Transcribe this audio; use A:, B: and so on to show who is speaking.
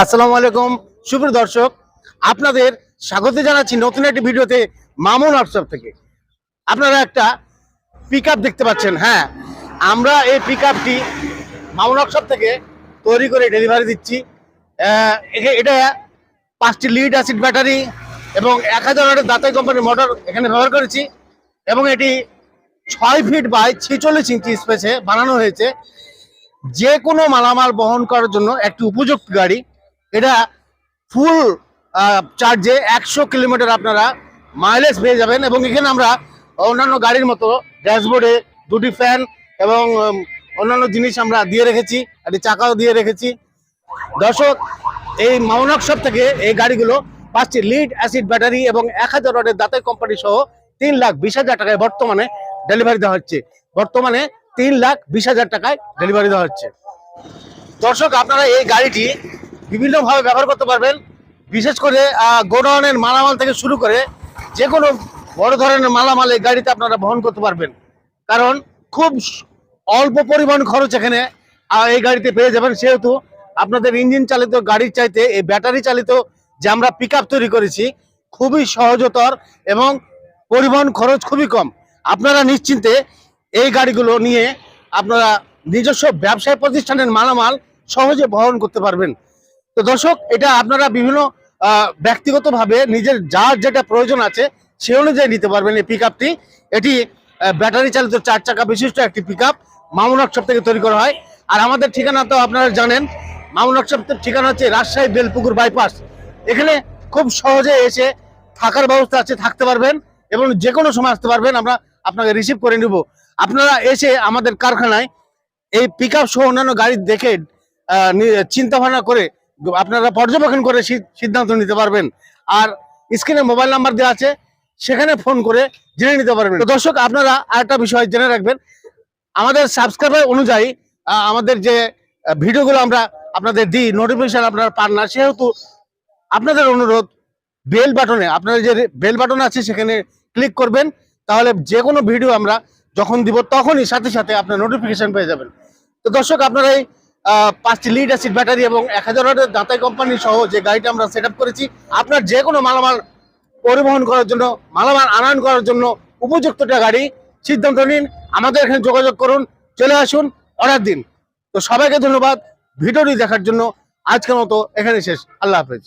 A: আসসালামু আলাইকুম। সুপ্রিয় দর্শক, আপনাদের স্বাগত জানাচ্ছি নতুন একটি ভিডিওতে মামুন হোয়াটসঅ্যাপ থেকে। আপনারা একটা পিক দেখতে পাচ্ছেন হ্যাঁ। আমরা এই পিক আপটি মামুন হোয়াটসঅ্যাপ থেকে তৈরি করে ডেলিভারি দিচ্ছি। এটা পাঁচটি লিড অ্যাসিড ব্যাটারি এবং এক হাজার ওয়াটের দাতাই কোম্পানির মোটর এখানে ব্যবহার করেছি এবং এটি ছয় ফিট বাই ছেচল্লিশ ইঞ্চি স্পেসে বানানো হয়েছে। যে কোনো মালামাল বহন করার জন্য একটি উপযুক্ত গাড়ি এটা ফুল চার্জে একশো কিলোমিটার আপনারা মাইলেজ পেয়ে যাবেন এবং এখানে আমরা অন্যান্য গাড়ির মতো ড্যাশবোর্ডে দুটি ফ্যান এবং অন্যান্য জিনিস আমরা দিয়ে রেখেছি, একটি চাকাও দিয়ে রেখেছি। দর্শক, এই মাউনক শপ থেকে এই গাড়িগুলো পাঁচটি লিড অ্যাসিড ব্যাটারি এবং এক হাজার ওয়াটের দাঁতের কোম্পানি সহ তিন লাখ বিশ হাজার টাকায় বর্তমানে ডেলিভারি দেওয়া হচ্ছে। বর্তমানে তিন লাখ বিশ হাজার টাকায় ডেলিভারি দেওয়া হচ্ছে। দর্শক, আপনারা এই গাড়িটি বিভিন্নভাবে ব্যবহার করতে পারবেন। বিশেষ করে গোডাউনের মালামাল থেকে শুরু করে যে কোনো বড় ধরনের মালামাল এই গাড়িতে আপনারা বহন করতে পারবেন। কারণ খুব অল্প পরিমাণ খরচ এখানে এই গাড়িতে পেয়ে যাবেন। সেহেতু আপনাদের ইঞ্জিন চালিত গাড়ির চাইতে, এই ব্যাটারি চালিত যে আমরা পিক তৈরি করেছি, খুবই সহজতর এবং পরিবহন খরচ খুবই কম। আপনারা নিশ্চিন্তে এই গাড়িগুলো নিয়ে আপনারা নিজস্ব ব্যবসায় প্রতিষ্ঠানের মালামাল সহজে বহন করতে পারবেন। তো দর্শক, এটা আপনারা বিভিন্ন ব্যক্তিগতভাবে নিজের যার যেটা প্রয়োজন আছে, সে অনুযায়ী নিতে পারবেন এই পিক এটি ব্যাটারি চালিত চার চাকা বিশিষ্ট একটি পিক আপ মামুন ওয়ার্কশপ থেকে তৈরি করা হয়। আর আমাদের ঠিকানা তো আপনারা জানেন, মামুন ওয়ার্কশপের ঠিকানা হচ্ছে রাজশাহী বেলপুকুর বাইপাস এখানে খুব সহজে এসে থাকার ব্যবস্থা আছে, থাকতে পারবেন এবং যে কোনো সময় আসতে পারবেন, আমরা আপনাকে রিসিভ করে নিব। আপনারা এসে আমাদের কারখানায় এই পিক সহ অন্যান্য গাড়ি দেখে চিন্তা ভাবনা করে আপনারা পর্যবেক্ষণ করে সিদ্ধান্ত নিতে পারবেন। আর স্ক্রিনে মোবাইল নাম্বার দেওয়া আছে, সেখানে ফোন করে জেনে নিতে পারবেন। দর্শক, আপনারা আরেকটা বিষয় জেনে রাখবেন। আমাদের সাবস্ক্রাইবার অনুযায়ী আমাদের যে ভিডিওগুলো আমরা আপনাদের দিই, নোটিফিকেশন আপনারা পান না, সেহেতু আপনাদের অনুরোধ, বেল বাটনে আপনার যে বেল বাটন আছে, সেখানে ক্লিক করবেন। তাহলে যে কোনো ভিডিও আমরা যখন দিব, তখনই সাথে সাথে আপনার নোটিফিকেশন পেয়ে যাবেন। তো দর্শক, আপনারা এই পাঁচটি লিড অ্যাসিড ব্যাটারি এবং এক হাজার ওয়াটের দাতাই কোম্পানি সহ যে গাড়িটা আমরা সেট করেছি, আপনার যে কোনো মালামাল পরিবহন করার জন্য, মালামাল আনয়ন করার জন্য উপযুক্তটা গাড়ি, সিদ্ধান্ত নিন, আমাদের এখানে যোগাযোগ করুন, চলে আসুন, অর্ডার দিন। তো সবাইকে ধন্যবাদ, ভিডিওটি দেখার জন্য আজকের মতো এখানে শেষ। আল্লাহ হাফেজ।